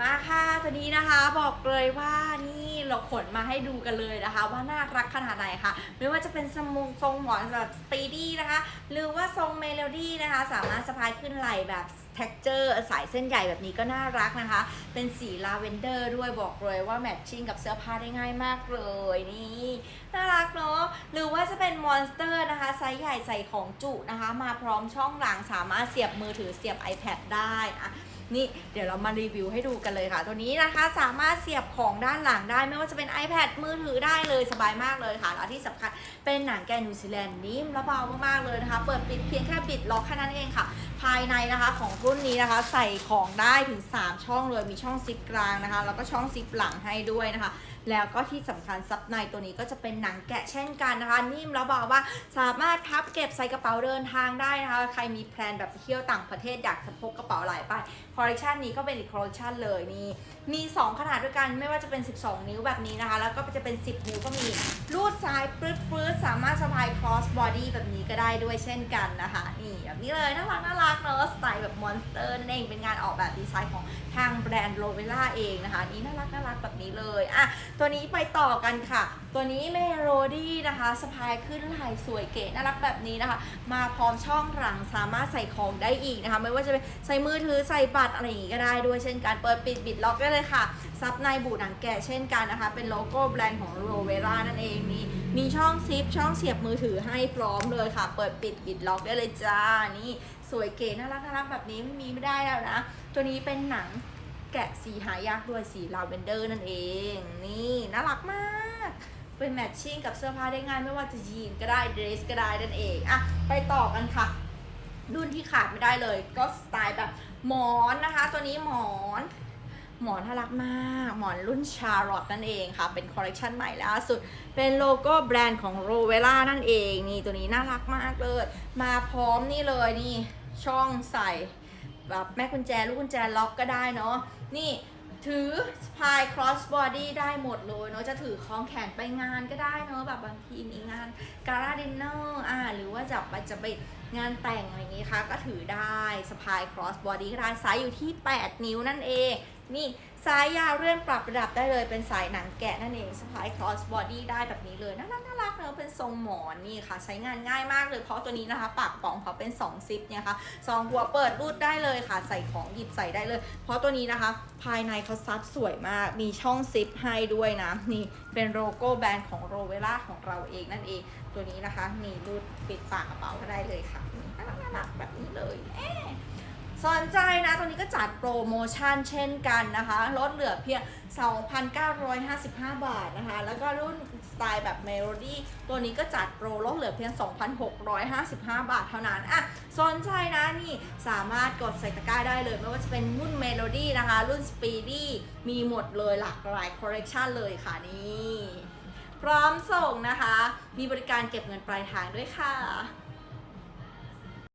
มาค่ะตัวนี้นะคะบอกเลยว่านี่เราขนมาให้ดูกันเลยนะคะ ว่าน่ารักขนาดไหนค่ะ ไม่ว่าจะเป็นสมงทรงหมอนแบบสปีดี้นะคะ หรือว่าทรงเมโลดี้นะคะ สามารถสะพายขึ้นไหล่แบบเท็กเจอร์สายเส้นใหญ่แบบนี้ก็น่ารักนะคะ เป็นสีลาเวนเดอร์ด้วยบอกเลยว่าแมทชิ่งกับเสื้อผ้าได้ง่ายมากเลยนี่น่ารักเนาะหรือว่าจะเป็นมอนสเตอร์นะคะไซส์ใหญ่ใส่ของจุนะคะ มาพร้อมช่องหลังสามารถเสียบมือถือเสียบ iPad ได้อะ นี่เดี๋ยวเรามารีวิวให้ดูกันเลยค่ะ ตัวนี้นะคะสามารถเสียบของด้านหลังได้ไม่ว่าจะเป็น iPad มือถือได้เลยสบายมากเลยค่ะแล้วที่สำคัญเป็นหนังแกะนิวซีแลนด์นิ่มและเบามากๆเลยนะคะ เปิดปิดเพียงแค่บิดล็อกแค่นั้นเองค่ะ ภายในนะคะของรุ่นนี้นะคะ ใส่ของได้ถึง 3 ช่องเลยมีช่องซิปกลางนะคะ แล้วก็ช่องซิปหลังให้ด้วยนะคะ แล้วก็ที่สำคัญซับในตัวนี้ก็จะเป็นหนังแกะเช่นกันนะคะ นิ่มแล้วบอกว่าสามารถพับเก็บใส่กระเป๋าเดินทางได้นะคะ ใครมีแพลนแบบเที่ยวต่างประเทศอยากจะพกกระเป๋าหลายใบคอลเลคชันนี้ก็เป็นอีกคอลเลคชันเลยนี่มี 2 ขนาดด้วยกันไม่ว่าจะเป็น 12 นิ้วแบบนี้นะคะ แล้วก็จะเป็น 10 นิ้วก็มีรูดซ้ายปลื้ดปลื้ดสามารถสะพาย cross body แบบนี้ก็ได้ด้วยเช่นกันนะคะนี่แบบนี้เลยน่ารักน่ารักเนอะสไตล์แบบมอนสเตอร์นั่นเองเป็นงานออกแบบดีไซน์ของทางแบรนด์โลเวล่าเองนะคะนี่น่ารักน่ารักแบบนี้เลยอะตัวนี้ไปต่อกันค่ะ ตัวนี้เมโลดี้นะคะสะพายขึ้นไหล่สวยเก๋น่ารักแบบนี้นะคะ มาพร้อมช่องหลังสามารถใส่ของได้อีกนะคะ ไม่ว่าจะเป็นใส่มือถือใส่บัตรอะไรอย่างงี้ก็ได้ด้วยเช่นกันเปิดปิดบิดล็อกได้เลยค่ะ ซับในบูหนังแกะเช่นกันนะคะ เป็นโลโก้แบรนด์ของโรเวล่านั่นเองนี่มีช่องซิปช่องเสียบมือถือให้พร้อมเลยค่ะ เปิดปิดบิดล็อกได้เลยจ้านี่สวยเก๋น่ารักน่ารักแบบนี้ไม่มีไม่ได้แล้วนะ ตัวนี้เป็นหนัง แกะสีหายากด้วยสีลาเวนเดอร์นั่นเอง นี่น่ารักมาก เป็นแมทชิ่งกับเสื้อผ้าได้ง่ายไม่ว่าจะยีนก็ได้เดรสก็ได้นั่นเองอะไปต่อกันค่ะ รุ่นที่ขาดไม่ได้เลย ก็สไตล์แบบหมอนนะคะ ตัวนี้หมอนหมอนน่ารักมาก หมอนรุ่นชาร์ลอตนั่นเองค่ะ เป็นคอลเลคชันใหม่ล่าสุด เป็นโลโก้แบรนด์ของโรเวล่านั่นเอง นี่ตัวนี้น่ารักมากเลย มาพร้อมนี่เลยนี่ช่องใส่ แบบแม่กุญแจลูกกุญแจล็อกก็ได้เนาะนี่ถือสปาย cross body ได้หมดเลยเนาะจะถือคล้องแขนไปงานก็ได้เนาะแบบบางทีมีงานการาดินเนอร์อ่าหรือว่าจะไปจะไปงานแต่งอะไรอย่างงี้ค่ะก็ถือได้สปาย cross body ก็ได้ไซส์อยู่ที่ 8 นิ้วนั่นเอง นี่สายยาวเลื่อนปรับระดับได้เลยเป็นสายหนังแกะนั่นเอง สปาย cross body ได้แบบนี้เลยน่ารักน่ารักเนอะเป็นทรงหมอนนี่ค่ะ ใช้งานง่ายมากเลยเพราะตัวนี้นะคะ ปากป่องเขาเป็น2ซิปเนี่ยค่ะสองหัวเปิดรูดได้เลยค่ะ ใส่ของหยิบใส่ได้เลย เพราะตัวนี้นะคะ ภายในเขาซับสวยมาก มีช่องซิปให้ด้วยนะนี่เป็นโลโก้แบรนด์ของโรเวล่าของเราเองนั่นเองตัวนี้นะคะมีรูดปิดปากกระเป๋าก็ได้เลยค่ะน่ารักน่ารักแบบนี้เลยเอ๊ สนใจนะตัวนี้ก็จัดโปรโมชั่นเช่นกันนะคะ ลดเหลือเพียง 2,955 บาทนะคะ แล้วก็รุ่นสไตล์แบบเมโลดี้ตัวนี้ก็จัดโปรลดเหลือเพียง 2,655 บาทเท่านั้นอะสนใจนะนี่สามารถกดใส่ตะกร้าได้เลย ไม่ว่าจะเป็นรุ่นเมโลดี้นะคะ รุ่นสปีดี้มีหมดเลยหลากหลายคอลเลคชันเลยค่ะนี่พร้อมส่งนะคะ มีบริการเก็บเงินปลายทางด้วยค่ะ